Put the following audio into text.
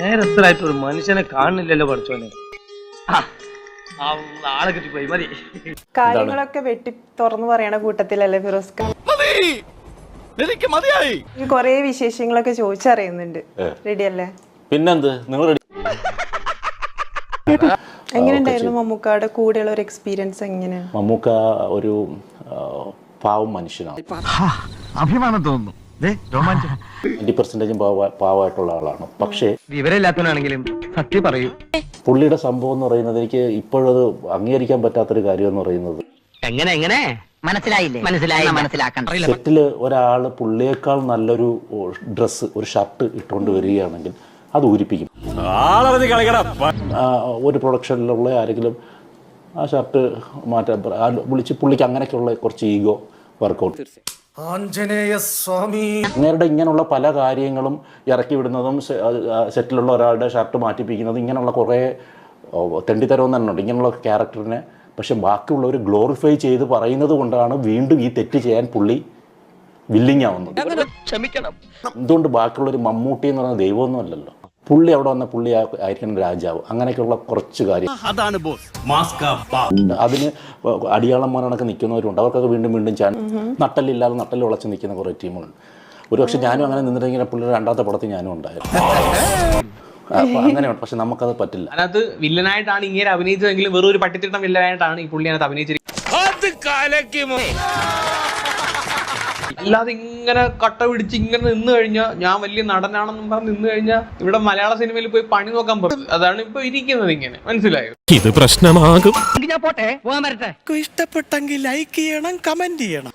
നേരത്തിലായിട്ട് ഒരു മനുഷ്യനെ കാണുന്നില്ലല്ലോ പഠിച്ചോനെ ആളെ കിട്ടിപ്പോയി മതി. കാര്യങ്ങളൊക്കെ വെട്ടി തുറന്നു പറയണ കൂട്ടത്തിലല്ലേ ഫിറോസ് ഖാൻ എനിക്ക് മതിയായി! ഈ കൊറേ വിശേഷങ്ങളൊക്കെ ചോദിച്ചറിയുന്നുണ്ട്. റെഡി അല്ലേ പിന്നെന്ത്? നിങ്ങൾ റെഡി എങ്ങനെയുണ്ടായിരുന്നു മമ്മൂക്കാടെ കൂടെയുള്ള ഒരു എക്സ്പീരിയൻസ് എങ്ങനെയാണ്? മമ്മൂക്ക ഒരു പാവം മനുഷ്യനാണ്. അഭിമാനം തോന്നുന്നു. പെർസെന്റേജും പാവ പാവമായിട്ടുള്ള ആളാണ്. പക്ഷേ വിവരമില്ലാത്തവനാണെങ്കിലും സത്യം പറയൂ. പുള്ളിയുടെ സംഭവം എന്ന് പറയുന്നത് എനിക്ക് ഇപ്പോഴത് അംഗീകരിക്കാൻ പറ്റാത്തൊരു കാര്യം എന്ന് പറയുന്നത്. എങ്ങനെ എങ്ങനെ? മനസ്സിലായില്ലേ? മനസ്സിലായി മനസ്സിലാക്കണം. സെറ്റിൽ ഒരാൾ പുള്ളിയേക്കാൾ നല്ലൊരു ഡ്രസ്സ് ഒരു ഷർട്ട് ഇട്ടുകൊണ്ട് വരികയാണെങ്കിൽ അത് ഊരിപ്പിക്കും. ഒരു പ്രൊഡക്ഷനിലുള്ള ആരെങ്കിലും ആ ഷർട്ട് മാറ്റാൻ വിളിച്ച് പുള്ളിക്ക് അങ്ങനെയൊക്കെയുള്ള കുറച്ച് ഈഗോ വർക്കൗട്ട്. അങ്ങേരുടെ ഇങ്ങനെയുള്ള പല കാര്യങ്ങളും ഇറക്കി വിടുന്നതും സെറ്റിലുള്ള ഒരാളുടെ ഷർട്ട് മാറ്റിപ്പിക്കുന്നതും ഇങ്ങനെയുള്ള കുറേ തെണ്ടിത്തരവും തെണ്ടിത്തരം തന്നെ ഉണ്ട്. ഇങ്ങനെയുള്ള ക്യാരക്ടറിനെ പക്ഷെ ബാക്കിയുള്ളവർ ഗ്ലോറിഫൈ ചെയ്ത് പറയുന്നത് കൊണ്ടാണ് വീണ്ടും ഈ തെറ്റ് ചെയ്യാൻ പുള്ളി വില്ലിങ് ആവുന്നത്. എന്തുകൊണ്ട് ബാക്കിയുള്ളൊരു മമ്മൂട്ടി എന്ന് പറയുന്ന ദൈവമൊന്നും അല്ലല്ലോ. പുള്ളി അവിടെ വന്ന പുള്ളി ആയിരിക്കണം രാജാവ്. അങ്ങനെയൊക്കെയുള്ള കുറച്ച് കാര്യം. അതാണ് ബോസ്. അതിന് അടിയാളന്മാരണൊക്കെ നിൽക്കുന്നവരുണ്ട്. അവർക്കൊക്കെ വീണ്ടും വീണ്ടും ചാൻ നട്ടലില്ലാതെ നട്ടൽ ഉളച്ച് നിൽക്കുന്ന കുറേ ടീമുണ്ട് ഒരു പക്ഷെ ഞാനും അങ്ങനെ നിന്നിട്ടെങ്കിൽ പുള്ളിയുടെ രണ്ടാമത്തെ പടത്തിൽ ഞാനും ഉണ്ടായിരുന്നു. അപ്പോൾ അങ്ങനെയുണ്ട്. പക്ഷെ നമുക്കത് പറ്റില്ല. അതിനകത്ത് വില്ലനായിട്ടാണ് ഇങ്ങനെ അഭിനയിച്ചതെങ്കിലും വെറും ഒരു പട്ടിത്തിട്ടം വില്ലനായിട്ടാണ് ഈ പുള്ളി അതിനകത്ത് അഭിനയിച്ചിരിക്കുന്നത്. അല്ലാതെ ഇങ്ങനെ കട്ട പിടിച്ച് ഇങ്ങനെ നിന്ന് കഴിഞ്ഞാൽ ഞാൻ വലിയ നടനാണെന്നും പറഞ്ഞ് നിന്ന് കഴിഞ്ഞാൽ ഇവിടെ മലയാള സിനിമയിൽ പോയി പണി നോക്കാൻ പറ്റും അതാണ് ഇപ്പൊ ഇരിക്കുന്നത് ഇങ്ങനെ. മനസ്സിലായോ? ഇത് പ്രശ്നമാകും. ഞാൻ പോട്ടെ? പോകാൻ വരട്ടെ? ഇഷ്ടപ്പെട്ടെങ്കിൽ ലൈക്ക് ചെയ്യണം കമന്റ് ചെയ്യണം.